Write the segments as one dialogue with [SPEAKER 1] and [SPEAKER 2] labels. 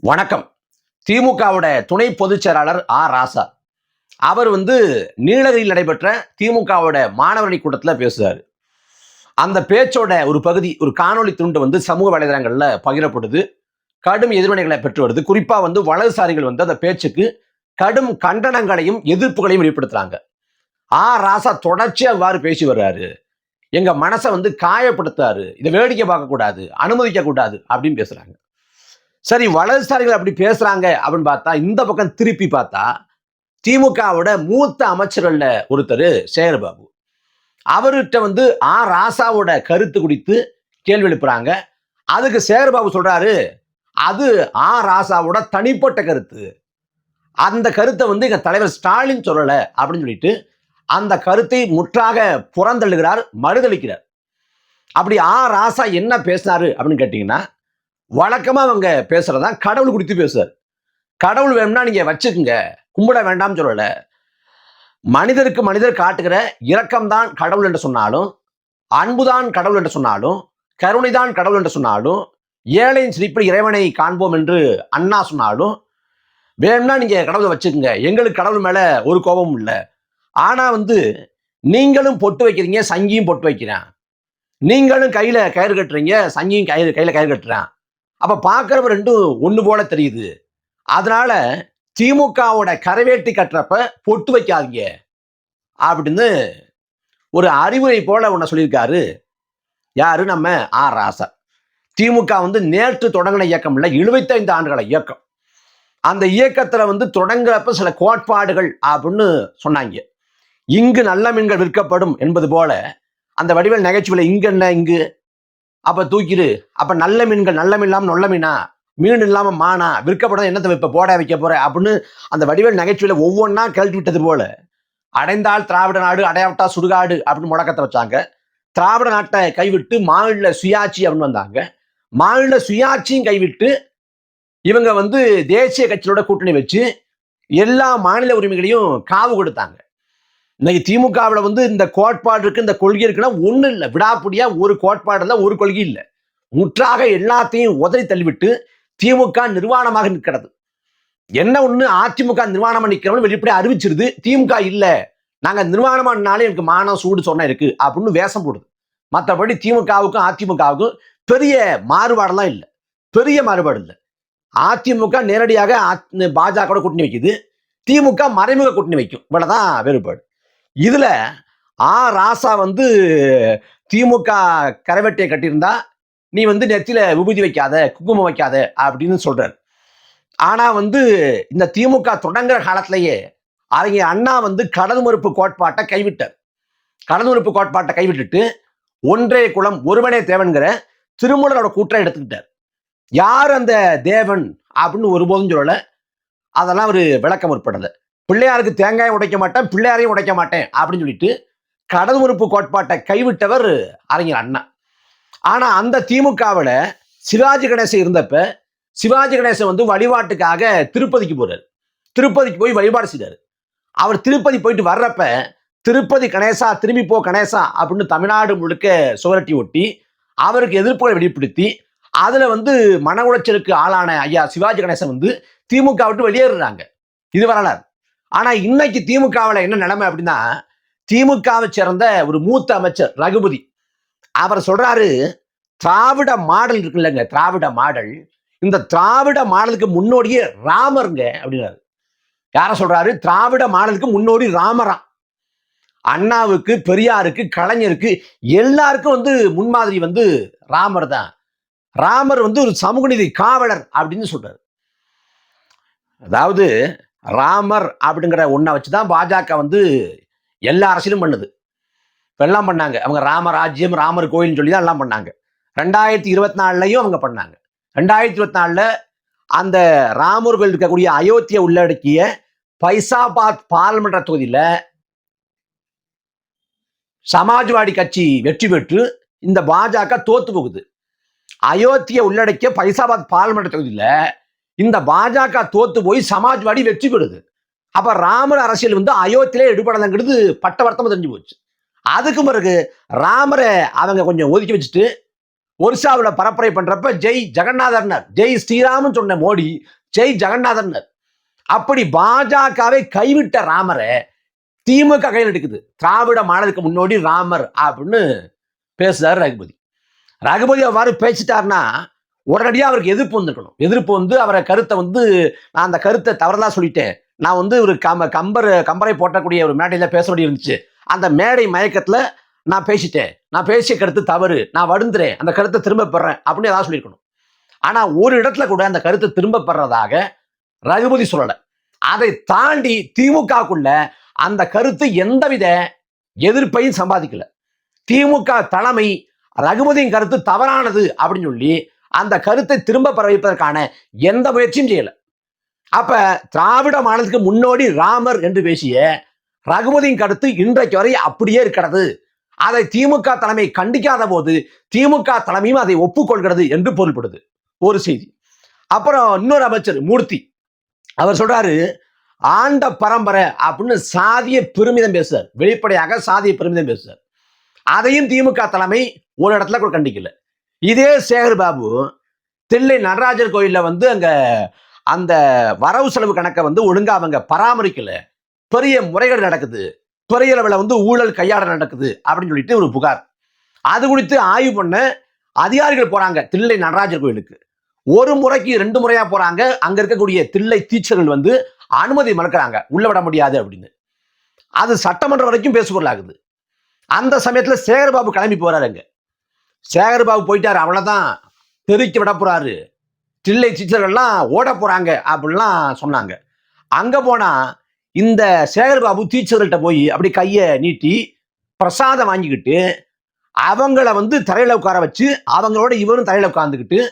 [SPEAKER 1] வணக்கம். திமுகவோட துணை பொதுச் செயலாளர் ஆ. ராசா. அவர் வந்து நீலகிரியில் நடைபெற்ற திமுகவோட மாணவரணி கூட்டத்தில் பேசுகிறார் அந்த பேச்சோட ஒரு பகுதி ஒரு காணொளி துண்டு வந்து சமூக வலைதளங்களில் பகிரப்படுது கடும் எதிர்வினைகளை பெற்று வருது. குறிப்பாக வந்து வலதுசாரிகள் வந்து அந்த பேச்சுக்கு கடும் கண்டனங்களையும் எதிர்ப்புகளையும் வெளிப்படுத்துறாங்க. ஆ. ராசா தொடர்ச்சியாக அவ்வாறு பேசி வர்றாரு. எங்கள் மனசை வந்து காயப்படுத்தாரு. இதை வேடிக்கை பார்க்கக்கூடாது. அனுமதிக்கக்கூடாது அப்படின்னு பேசுகிறாங்க சரி வலதுசாரிகள் அப்படி பேசுறாங்க அப்படின்னு பார்த்தா இந்த பக்கம் திருப்பி பார்த்தா திமுகவோட மூத்த அமைச்சர்கள்ல ஒருத்தர் சேகர்பாபு. அவர்கிட்ட வந்து ஆ. ராசாவோட கருத்து குறித்து கேள்வி எழுப்புறாங்க. அதுக்கு சேகர்பாபு சொல்றாரு அது ஆ. ராசாவோட தனிப்பட்ட கருத்து. அந்த கருத்தை வந்து எங்க தலைவர் ஸ்டாலின் சொல்லலை அப்படின்னு சொல்லிட்டு அந்த கருத்தை முற்றாக புறந்தள்ளுகிறார் மறுதளிக்கிறார். அப்படி ஆ. ராசா என்ன பேசினாரு அப்படின்னு கேட்டீங்கன்னா வழக்கமா அவங்க பேசுறதா கடவுள் குறித்து பேசுறாரு கடவுள் வேணும்னா நீங்க வச்சுக்குங்க. கும்பிட வேண்டாம்னு சொல்லல. மனிதருக்கு மனிதர் காட்டுகிற இரக்கம்தான் கடவுள் என்று சொன்னாலும் அன்புதான் கடவுள் என்று சொன்னாலும் கருணைதான் கடவுள் என்று சொன்னாலும் ஏழையின் சிரிப்பில் இறைவனை காண்போம் என்று அண்ணா சொன்னாலும் வேணும்னா நீங்க கடவுளை வச்சுக்கோங்க. எங்களுக்கு கடவுள் மேல ஒரு கோபமும் இல்லை. ஆனா வந்து நீங்களும் பொட்டு வைக்கிறீங்க சங்கியும் பொட்டு வைக்கிறேன். நீங்களும் கையில கயிறு கட்டுறீங்க சங்கியும் கயிறு கையில கயிறு கட்டுறேன். அப்போ பார்க்குறவ ரெண்டும் ஒன்று போல தெரியுது. அதனால திமுகவோட கரவேட்டி கட்டுறப்ப பொட்டு வைக்காதீங்க. அப்படின்னு ஒரு அறிவுரை போல ஒன்ன சொல்லியிருக்காரு. யாரு? நம்ம ஆ. ராசா. திமுக வந்து நேற்று தொடங்கின இயக்கம் இல்லை எழுபத்தைந்து ஆண்டுகள இயக்கம். அந்த இயக்கத்தில் வந்து தொடங்குறப்ப சில கோட்பாடுகள் அப்படின்னு சொன்னாங்க. இங்கு நல்ல மீன்கள் விற்கப்படும் என்பது போல அந்த வடிவல் நகைச்சுவையில் இங்கு என்ன இங்கு? அப்ப தூக்கிடு. அப்ப நல்ல மீன்கள் நல்ல மீன் இல்லாம நொல்ல மீனா? மீன் இல்லாம மானா? விற்கப்படாத என்னத்தை இப்ப போட வைக்க போற? அப்படின்னு அந்த வடிவேல் நகைச்சுவையில ஒவ்வொன்றா கழட்டி விட்டது போல. அடைந்தால் திராவிட நாடு அடையாவிட்டா சுடுகாடு அப்படின்னு முழக்கத்தை வச்சாங்க. திராவிட நாட்டை கைவிட்டு மாநில சுயாட்சி அப்படின்னு வந்தாங்க. மாநில சுயாட்சியும் கைவிட்டு இவங்க வந்து தேசிய கட்சியோட கூட்டணி வச்சு எல்லா மாநில உரிமைகளையும் காவு கொடுத்தாங்க. இன்னைக்கு திமுகவில் வந்து இந்த கோட்பாடு இருக்கு இந்த கொள்கை இருக்குன்னா ஒன்றும் இல்லை. விடாப்பிடியா ஒரு கோட்பாடு இல்லை ஒரு கொள்கை இல்லை. முற்றாக எல்லாத்தையும் உதறி தள்ளிவிட்டு திமுக நிர்வாணமாக நிற்கிறது. என்ன ஒன்று அதிமுக நிர்வாணமாக நிற்கிறவங்க வெளிப்படையாக அறிவிச்சிருது. திமுக இல்லை. நாங்கள் நிர்வாணமானாலே எனக்கு மானம் சூடு சொன்ன இருக்கு அப்படின்னு வேஷம் போடுது. மற்றபடி திமுகவுக்கும் அதிமுகவுக்கும் பெரிய மாறுபாடெல்லாம் இல்லை. பெரிய மாறுபாடு இல்லை. அதிமுக நேரடியாக அ- பாஜக கூட்டணி வைக்குது. திமுக மறைமுக கூட்டணி வைக்கும். இவ்வளோதான் வேறுபாடு. இதுல ஆ ராசா வந்து திமுக கரைவெட்டியை கட்டியிருந்தா நீ வந்து நெத்தியில விபூதி வைக்காத குங்குமம் வைக்காத அப்படின்னு சொல்றாரு. ஆனா வந்து இந்த திமுக தொடங்குற காலத்திலேயே அறிஞர் அண்ணா வந்து கடல் மறுப்பு கோட்பாட்டை கைவிட்டார். கடல் மறுப்பு கோட்பாட்டை கைவிட்டுட்டு ஒன்றே குலம் ஒருவனே தேவன்கிற திருமூலரோட கூற்றை எடுத்துக்கிட்டார். யார் அந்த தேவன் அப்படின்னு ஒருபோதும் சொல்லலை. அதெல்லாம் ஒரு விளக்கம் உட்படல பிள்ளையாருக்கு தேங்காயை உடைக்க மாட்டேன் பிள்ளையாரையும் உடைக்க மாட்டேன் அப்படின்னு சொல்லிட்டு கடல் உறுப்பு கோட்பாட்டை கைவிட்டவர் அறிஞர் அண்ணா. ஆனா அந்த திமுகவில் சிவாஜி கணேசன் இருந்தப்ப சிவாஜி கணேசன் வந்து வழிபாட்டுக்காக திருப்பதிக்கு போறாரு. திருப்பதிக்கு போய் வழிபாடு செய்றாரு அவர் திருப்பதி போயிட்டு வர்றப்ப திருப்பதி கணேசா திரும்பி போ கணேசா அப்படின்னு தமிழ்நாடு முழுக்க சுவரட்டி ஒட்டி அவருக்கு எதிர்ப்புகளை வெளிப்படுத்தி அதுல வந்து மன உளைச்சலுக்கு ஆளான ஐயா சிவாஜி கணேசன் வந்து திமுக விட்டு வெளியேறுறாங்க. இது வரலாறு. ஆனா இன்னைக்கு திமுகவில் என்ன நிலைமை அப்படின்னா திமுகவை சேர்ந்த ஒரு மூத்த அமைச்சர் ரகுபதி அவர் சொல்றாரு திராவிட மாடல் இருக்குல்லங்க திராவிட மாடல். இந்த திராவிட மாடலுக்கு முன்னோடியே ராமருங்க அப்படின்னாரு. யார சொல்றாரு? திராவிட மாடலுக்கு முன்னோடி ராமரா. அண்ணாவுக்கு பெரியாருக்கு கலைஞருக்கு எல்லாருக்கும் வந்து முன்மாதிரி வந்து ராமர் தான். ராமர் வந்து ஒரு சமூக நீதி காவலர் அப்படின்னு சொல்றாரு. அதாவது ராமர் அப்படிங்கிற ஒன்றை வச்சு தான் பாஜக வந்து எல்லா அரசியலும் பண்ணுது. எல்லாம் பண்ணாங்க. அவங்க ராமராஜ்யம் ராமர் கோயில்னு சொல்லி தான் எல்லாம் பண்ணாங்க. ரெண்டாயிரத்தி இருபத்தி நாலுலையும் அவங்க பண்ணாங்க. ரெண்டாயிரத்தி இருபத்தி நாலில் அந்த ராமர் கோயில் இருக்கக்கூடிய அயோத்தியை உள்ளடக்கிய பைசாபாத் பாராளுமன்ற தொகுதியில் சமாஜ்வாடி கட்சி வெற்றி பெற்று இந்த பாஜக தோத்து போகுது. அயோத்தியை உள்ளடக்கிய பைசாபாத் பாராளுமன்ற தொகுதியில் இந்த பாஜக தோத்து போய் சமாஜ்வாடி வெற்றி பெறுது. அப்ப ராமர் அரசியல் வந்து அயோத்தியிலே எடுபடலங்கிறது பட்ட வருத்தமா தெரிஞ்சு போச்சு. அதுக்கு பிறகு ராமரை அவங்க கொஞ்சம் ஒதுக்கி வச்சுட்டு ஒரிசாவில் பரப்புரை பண்றப்ப ஜெய் ஜெகநாதர்னர். ஜெய் ஸ்ரீராமன் சொன்ன மோடி ஜெய் ஜெகநாதர்னர். அப்படி பாஜகவை கைவிட்ட ராமரை திமுக கையில் எடுக்குது. திராவிட மாடலுக்கு முன்னோடி ராமர் அப்படின்னு பேசுறாரு ரகுபதி. ரகுபதி அவ்வாறு பேசிட்டாருன்னா உடனடியாக அவருக்கு எதிர்ப்பு வந்துருக்கணும். எதிர்ப்பு வந்து அவரை கருத்தை வந்து நான் அந்த கருத்தை தவறதா சொல்லிட்டேன். நான் வந்து ஒரு கம்ப கம்பர் கம்பரை போட்டக்கூடிய ஒரு மேடையில் பேச வேண்டி இருந்துச்சு. அந்த மேடை மயக்கத்தில் நான் பேசிட்டேன். நான் பேசிய கருத்து தவறு. நான் வருந்துறேன். அந்த கருத்தை திரும்ப பெறேன் அப்படின்னு ஏதாவது சொல்லியிருக்கணும். ஆனால் ஒரு இடத்துல கூட அந்த கருத்தை திரும்ப பெறதாக ரகுபதி சொல்லலை. அதை தாண்டி திமுகக்குள்ள அந்த கருத்து எந்தவித எதிர்ப்பையும் சம்பாதிக்கல. திமுக தலைமை ரகுபதியின் கருத்து தவறானது அப்படின்னு சொல்லி அந்த கருத்தை திரும்ப பரவிப்பதற்கான எந்த முயற்சியும் செய்யல. அப்ப திராவிட மாநிலத்துக்கு முன்னோடி ராமர் என்று பேசிய ரகுபதியின் கருத்து இன்றைக்கு வரை அப்படியே இருக்கிறது. அதை திமுக தலைமை கண்டிக்காத போது திமுக தலைமையும் அதை ஒப்புக்கொள்கிறது என்று பொருள்படுது. ஒரு செய்தி. அப்புறம் இன்னொரு அமைச்சர் மூர்த்தி. அவர் சொல்றாரு ஆண்ட பரம்பரை அப்படின்னு சாதிய பெருமிதம் பேசுறார். வெளிப்படையாக சாதிய பெருமிதம் பேசுறார். அதையும் திமுக தலைமை ஒரு இடத்துல கூட கண்டிக்கல. இதே சேகர் பாபு தில்லை நடராஜர் கோயிலில் வந்து அங்கே அந்த வரவு செலவு கணக்கை வந்து ஒழுங்காக அவங்க பராமரிக்கல. பெரிய முறைகள் நடக்குது. பெரிய அளவில் வந்து ஊழல் கையாட நடக்குது அப்படின்னு சொல்லிட்டு ஒரு புகார். அது குறித்து ஆய்வு பண்ண அதிகாரிகள் போறாங்க தில்லை நடராஜர் கோயிலுக்கு. ஒரு முறைக்கு ரெண்டு முறையா போறாங்க. அங்க இருக்கக்கூடிய தில்லை டீச்சர்கள் வந்து அனுமதி மறுக்கிறாங்க. உள்ள விட முடியாது அப்படின்னு. அது சட்டமன்றம் வரைக்கும் பேசுபொருளாகுது. அந்த சமயத்துல சேகர்பாபு கிளம்பி போறாரு சேகர் பாபு போயிட்டார் அவ்வளோதான் தெருக்கி விட போகிறாரு தில்லை டீச்சர்கள்லாம் ஓட போகிறாங்க அப்படின்லாம் சொன்னாங்க. அங்கே போனால் இந்த சேகர்பாபு டீச்சர்கள்ட்ட போய் அப்படி கையை நீட்டி பிரசாதம் வாங்கிக்கிட்டு அவங்கள வந்து தரையில் உட்கார வச்சு அவங்களோட இவரும் தரையில் உட்காந்துக்கிட்டு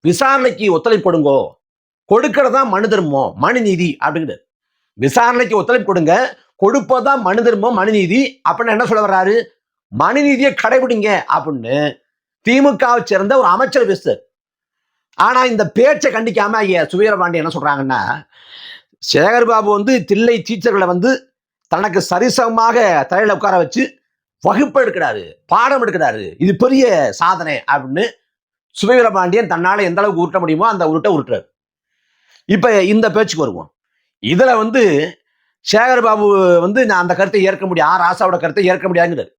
[SPEAKER 1] விசாரணைக்கு ஒத்துழைப்பு கொடுங்கோ தான் மனு தர்மம் மனு நீதி அப்படிங்கிறது விசாரணைக்கு ஒத்துழைப்பு கொடுங்க கொடுப்பதான் மனு தர்மம் மனு நீதி அப்படின்னு என்ன சொல்ல வர்றாரு? மனுநீதியை கடைபிடிங்க அப்படின்னு திமுகவை சேர்ந்த ஒரு அமைச்சர் பேசுறாரு. ஆனா இந்த பேச்சை கண்டிக்காம ஐயா சுவீரபாண்டி என்ன சொல்றாங்கன்னா சேகர்பாபு வந்து தில்லை டீச்சர்களை வந்து தனக்கு சரிசமமாக தலையில உட்கார வச்சு வகுப்பு எடுக்கிறாரு பாடம் எடுக்கிறாரு. இது பெரிய சாதனை அப்படின்னு சுவீரபாண்டியன் தன்னால எந்த அளவுக்கு உருட்ட முடியுமோ அந்த உருட்ட உருட்டுறாரு. இப்ப இந்த பேச்சுக்கு வருவோம். இதுல வந்து சேகர் பாபு வந்து நான் அந்த கருத்தை ஏற்க முடியும் ஆ ராசாவோட கருத்தை ஏற்க முடியாதுங்கிறாரு.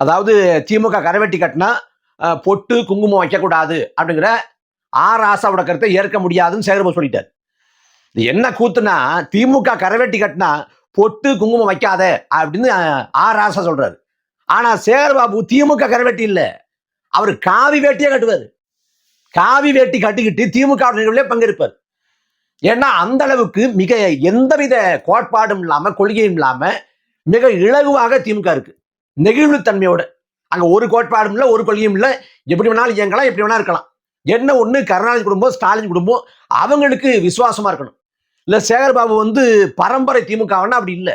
[SPEAKER 1] அதாவது திமுக கரவெட்டி கட்டினா பொட்டு குங்குமம் வைக்கக்கூடாது அப்படிங்கிற ஆர் ஆசாவோட கருத்தை ஏற்க முடியாதுன்னு சேகர் சொல்லிட்டார். இது என்ன கூத்துனா திமுக கரவெட்டி கட்டினா பொட்டு குங்குமம் வைக்காத அப்படின்னு ஆர் ராசா சொல்றாரு. ஆனா சேகர் பாபு திமுக கரவெட்டி இல்ல. அவர் காவி வேட்டியே கட்டுவார். காவி வேட்டி கட்டிக்கிட்டு திமுக நிகழ்வுல பங்கெடுப்பார் ஏன்னா அந்த அளவுக்கு மிக எந்தவித கோட்பாடும் இல்லாம கொள்கையும் இல்லாம மிக இலகுவாக திமுக இருக்கு. நெகிழ்வுத்தன்மையோட. அங்கே ஒரு கோட்பாடும் இல்லை ஒரு கொள்கையும் இல்லை. எப்படி வேணாலும் இயங்கலாம் எப்படி வேணா இருக்கலாம். என்ன ஒன்று கருணாநிதி குடும்பம் ஸ்டாலின் குடும்பம் அவங்களுக்கு விசுவாசமாக இருக்கணும். இல்லை சேகர்பாபு வந்து பரம்பரை திமுகவுன்னா அப்படி இல்லை.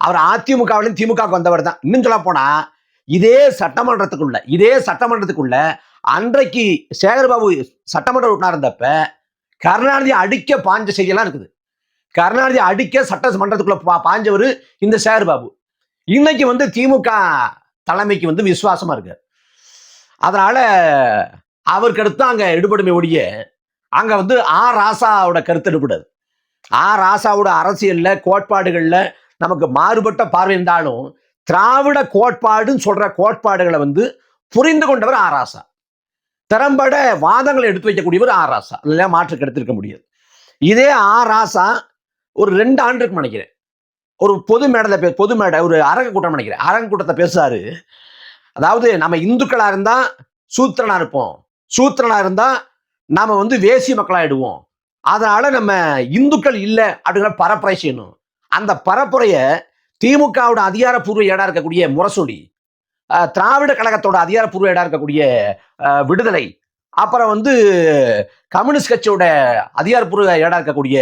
[SPEAKER 1] அவர் அதிமுகவிலும் திமுகவுக்கு வந்தவர் தான். இன்னும் சொல்ல போனால் இதே சட்டமன்றத்துக்குள்ள இதே சட்டமன்றத்துக்குள்ள அன்றைக்கு சேகர்பாபு சட்டமன்ற உறுப்பினர் இருந்தப்ப கருணாநிதி அடிக்க பாஞ்ச செய்தியெல்லாம் இருக்குது. கருணாநிதி அடிக்க சட்டமன்றத்துக்குள்ள பா பாஞ்சவர் இந்த சேகர்பாபு. இன்னைக்கு வந்து திமுக தலைமைக்கு வந்து விசுவாசமா இருக்கு. அதனால அவருக்கு அடுத்து அங்க எடுபடுமே ஒழிய அங்க வந்து ஆ ராசாவோட கருத்து எடுபடாது ஆ ராசாவோட அரசியல்ல கோட்பாடுகள்ல நமக்கு மாறுபட்ட பார்வை இருந்தாலும் திராவிட கோட்பாடுன்னு சொல்ற கோட்பாடுகளை வந்து புரிந்து கொண்டவர் ஆ ராசா. திறம்பட வாதங்களை எடுத்து வைக்கக்கூடியவர் ஆ ராசா. இல்லையா மாற்று எடுத்திருக்க முடியாது. இதே ஆ ராசா ஒரு ரெண்டு ஆண்டுக்கு நினைக்கிறேன். ஒரு பொது மேடல பே பொது மேடை ஒரு அரங்க கூட்டம் நினைக்கிறேன். அரங்க கூட்டத்தை பேசுறாரு. அதாவது நம்ம இந்துக்களாக இருந்தால் சூத்திரனாக இருப்போம். சூத்திரனா இருந்தால் நாம் வந்து வேசி மக்களாகிடுவோம் அதனால் நம்ம இந்துக்கள் இல்லை அப்படிங்கிற பரப்புரை செய்யணும். அந்த பரப்புரையை திமுகவோட அதிகாரப்பூர்வ இடம் இருக்கக்கூடிய முரசொலி திராவிட கழகத்தோட அதிகாரப்பூர்வ இடம் இருக்கக்கூடிய விடுதலை அப்புறம் வந்து கம்யூனிஸ்ட் கட்சியோட அதிகாரப்பூர்வ இடம் இருக்கக்கூடிய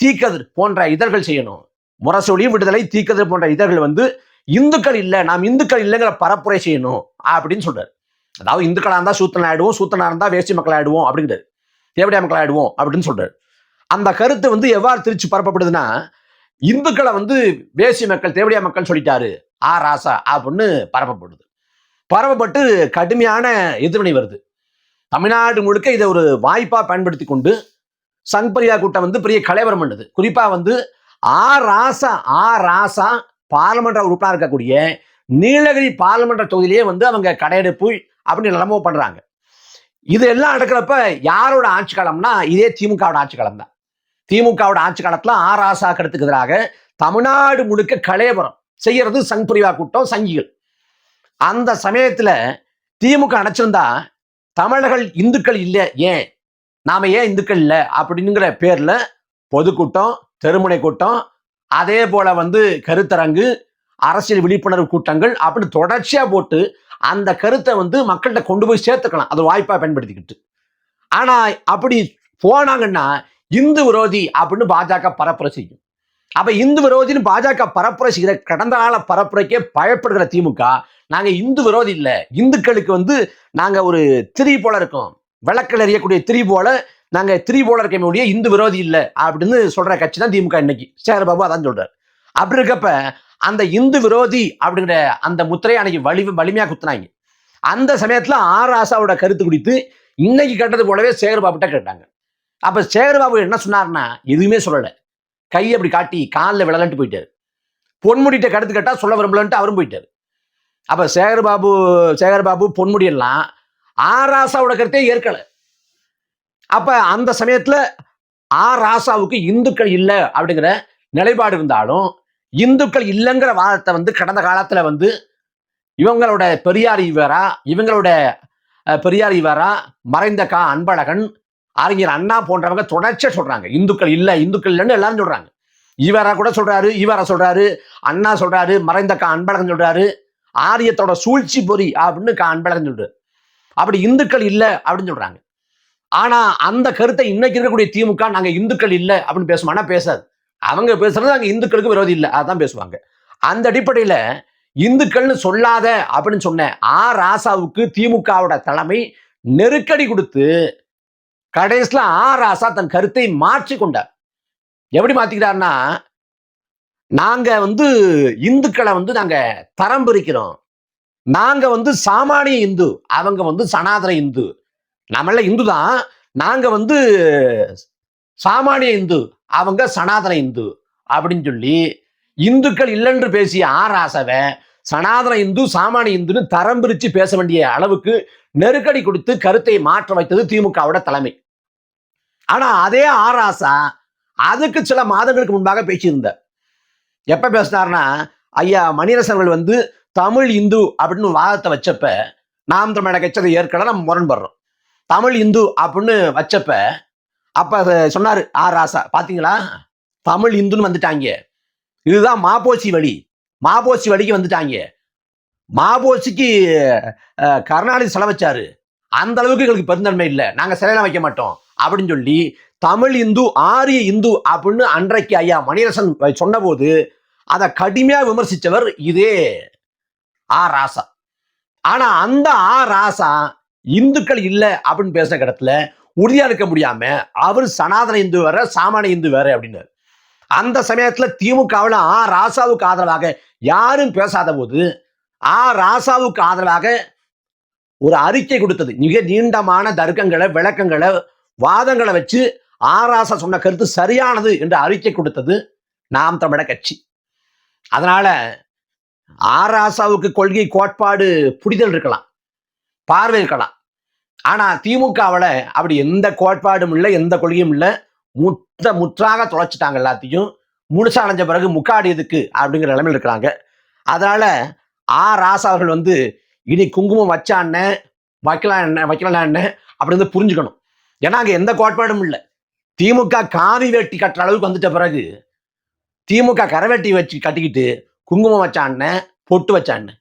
[SPEAKER 1] தீக்கதிர் போன்ற இதழ்கள் செய்யணும். முரசொலி விடுதலை தீக்கதல் போன்ற இதழ்கள் வந்து இந்துக்கள் இல்லை நாம் இந்துக்கள் இல்லைங்கிற பரப்புரை செய்யணும் அப்படின்னு சொல்றாரு. அதாவது இந்துக்களாக இருந்தால் சூத்தன் ஆயிடுவோம் சூத்தனாக இருந்தால் வேஷ்டி மக்கள் ஆயிடுவோம் அப்படிங்கிறாரு. தேவடியா மக்கள் ஆயிடுவோம் அப்படின்னு சொல்றாரு. அந்த கருத்து வந்து எவ்வாறு திருச்சி பரப்பப்படுதுன்னா இந்துக்களை வந்து வேசி மக்கள் தேவடியா மக்கள் சொல்லிட்டாரு ஆ ராசா அப்படின்னு பரப்பப்படுது. பரவப்பட்டு கடுமையான எதிர்வினை வருது. தமிழ்நாடு முழுக்க இதை ஒரு வாய்ப்பாக பயன்படுத்தி கொண்டு சங் கூட்டம் வந்து பெரிய கலைவரம் பண்ணுது. குறிப்பாக வந்து ஆ ராசா ஆ ராசா பாராளுமன்ற உறுப்பினர் இருக்கக்கூடிய நீலகிரி பாராளுமன்ற தொகுதியிலேயே வந்து அவங்க கடையெடுப்பு அப்படின்னு நிலமோ பண்றாங்க. இது எல்லாம் நடக்கிறப்ப யாரோட ஆட்சி காலம்னா இதே திமுகவோட ஆட்சி காலம் தான் திமுகவோட ஆட்சி காலத்துல ஆ ராசா கருத்துக்கு எதிராக தமிழ்நாடு முழுக்க கலையபுரம் செய்யறது சங் பிரிவா கூட்டம் சங்கிகள். அந்த சமயத்துல திமுக அணைச்சிருந்தா தமிழர்கள் இந்துக்கள் இல்லை ஏன்? நாம ஏன் இந்துக்கள் இல்லை? அப்படிங்கிற பேர்ல பொதுக்கூட்டம் தெருமுனை கூட்டம் அதே போல வந்து கருத்தரங்கு அரசியல் விழிப்புணர்வு கூட்டங்கள் அப்படின்னு தொடர்ச்சியா போட்டு அந்த கருத்தை வந்து மக்கள்கிட்ட கொண்டு போய் சேர்த்துக்கலாம். அது வாய்ப்பா பயன்படுத்திக்கிட்டு. ஆனா அப்படி போனாங்கன்னா இந்து விரோதி அப்படின்னு பாஜக பரப்புரை செய்யும். அப்ப இந்து விரோதின்னு பாஜக பரப்புரை செய்கிற கடந்த கால பரப்புரைக்கே பயப்படுகிற திமுக நாங்க இந்து விரோதி இல்லை. இந்துக்களுக்கு வந்து நாங்க ஒரு திரி போல இருக்கோம். விளக்கில் எறியக்கூடிய திரி போல நாங்க த்ரீ போலர் இருக்க இந்து விரோதி இல்லை அப்படின்னு சொல்ற கட்சி தான் திமுக இன்னைக்கு. சேகர்பாபு அதான் சொல்றாரு. அப்படி இருக்கப்ப அந்த இந்து விரோதி அப்படிங்கிற அந்த முத்திரையை அன்னைக்கு வலி வலிமையா குத்துனாங்க. அந்த சமயத்துல ஆர் ஆசாவோட கருத்து குறித்து இன்னைக்கு கேட்டது போலவே சேகர்பாபுட்ட கேட்டாங்க. அப்ப சேகர்பாபு என்ன சொன்னார்னா எதுவுமே சொல்லல. கை அப்படி காட்டி காலில் விழலன்ட்டு போயிட்டாரு. பொன்முடிட்ட கருத்து கேட்டா சொல்ல விரும்பலன்ட்டு அவரும் போயிட்டாரு. அப்ப சேகர்பாபு சேகர்பாபு பொன்முடியெல்லாம் ஆர் ஆசாவோட கருத்தே ஏற்கலை. அப்ப அந்த சமயத்துல ஆர் ராசாவுக்கு இந்துக்கள் இல்லை அப்படிங்கிற நிலைப்பாடு இருந்தாலும் இந்துக்கள் இல்லைங்கிற வாதத்தை வந்து கடந்த காலத்துல வந்து இவங்களோட பெரியார் இவரா இவங்களோட பெரியார் இவரா மறைந்த கா அன்பழகன் அறிஞர் அண்ணா போன்றவங்க தொடர்ச்சியா சொல்றாங்க. இந்துக்கள் இல்லை இந்துக்கள் இல்லைன்னு எல்லாரும் சொல்றாங்க. இவரா கூட சொல்றாரு இவரா சொல்றாரு அண்ணா சொல்றாரு மறைந்த கா அன்பழகன் சொல்றாரு ஆரியத்தோட சூழ்ச்சி பொறி அப்படின்னு கா அன்பழகன் சொல்றாரு. அப்படி இந்துக்கள் இல்லை அப்படின்னு சொல்றாங்க. ஆனா அந்த கருத்தை இன்னைக்கு இருக்கக்கூடிய திமுக நாங்க இந்துக்கள் இல்லை அப்படின்னு பேசுமானா பேசாது. அவங்க பேசுறது அங்க இந்துக்களுக்கு விரோதி இல்லை அதான் பேசுவாங்க. அந்த அடிப்படையில இந்துக்கள்னு சொல்லாத அப்படின்னு சொன்ன ஆ. ராசாவுக்கு திமுகவோட தலைமை நெருக்கடி கொடுத்து கடைசியில ஆ. ராசா தன் கருத்தை மாற்றி கொண்டார். எப்படி மாத்திக்கிறார்னா நாங்க வந்து இந்துக்களை வந்து நாங்க தரம் பிரிக்கிறோம். நாங்க வந்து சாமானிய இந்து அவங்க வந்து சனாதன இந்து. நாமெல்லாம் இந்து தான். நாங்கள் வந்து சாமானிய இந்து அவங்க சனாதன இந்து அப்படின்னு சொல்லி இந்துக்கள் இல்லைன்று பேசிய ஆர் ராசாவை சனாதன இந்து சாமானிய இந்துன்னு தரம் பிரித்து பேச வேண்டிய அளவுக்கு நெருக்கடி கொடுத்து கருத்தை மாற்ற வைத்தது திமுகவோட தலைமை. ஆனால் அதே ஆர் ராசா அதுக்கு சில மாதங்களுக்கு முன்பாக பேசியிருந்தார். எப்போ பேசினார்னா ஐயா மணிரசர்கள் வந்து தமிழ் இந்து அப்படின்னு வாதத்தை வச்சப்ப நாம் தமிழக கட்சி ஏற்கனவே நம்ம முரண்படுறோம். தமிழ் இந்து அப்படின்னு வச்சப்ப அப்ப சொன்னாரு ஆர் ராசா. பாத்தீங்களா? தமிழ் இந்துன்னு வந்துட்டாங்க. இதுதான் மாபோசி வழி. மாபோசி வழிக்கு வந்துட்டாங்க. மாபோசிக்கு கருணாநிதி செலவச்சாரு அந்த அளவுக்கு எங்களுக்கு பெருந்தன்மை இல்லை. நாங்க சிலையெல்லாம் வைக்க மாட்டோம். அப்படின்னு சொல்லி தமிழ் இந்து ஆரிய இந்து அப்படின்னு அன்றைக்கு ஐயா மணிரசன் சொன்னபோது அதை கடுமையா விமர்சித்தவர் இதே ஆ ராசா. ஆனா அந்த ஆ ராசா இந்துக்கள் இல்லை அப்படின்னு பேசின இடத்துல உறுதியா இருக்க முடியாம அவர் சனாதன இந்து வேற சாமானிய இந்து வேற அப்படின்னாரு. அந்த சமயத்துல திமுகவில் ஆ ராசாவுக்கு ஆதரவாக யாரும் பேசாத போது ஆ ராசாவுக்கு ஆதரவாக ஒரு அறிக்கை கொடுத்தது. மிக நீண்டமான தர்க்கங்களை விளக்கங்களை வாதங்களை வச்சு ஆ ராசா சொன்ன கருத்து சரியானது என்று அறிக்கை கொடுத்தது நாம் தமிழ கட்சி. அதனால ஆ ராசாவுக்கு கொள்கை கோட்பாடு புரிதல் இருக்கலாம் பார்வை இருக்கலாம். ஆனா திமுகவில் அப்படி எந்த கோட்பாடும் இல்லை எந்த கொள்கையும் இல்லை. முத்த முற்றாக தொலைச்சிட்டாங்க எல்லாத்தையும். முழுசா அடைஞ்ச பிறகு முக்காடி எதுக்கு அப்படிங்கிற நிலைமையில் இருக்கிறாங்க. அதனால ஆ. ராசா அவர்கள் வந்து இனி குங்குமம் வச்சான்னு வைக்கலாம் என்ன? வைக்கலாம் என்ன? அப்படி வந்து புரிஞ்சுக்கணும். ஏன்னா அங்கே எந்த கோட்பாடும் இல்லை. திமுக காவி வெட்டி கட்டுற அளவுக்கு வந்துட்ட பிறகு திமுக கரவேட்டி வச்சு கட்டிக்கிட்டு குங்குமம் வச்சான்னு பொட்டு வச்சான்னு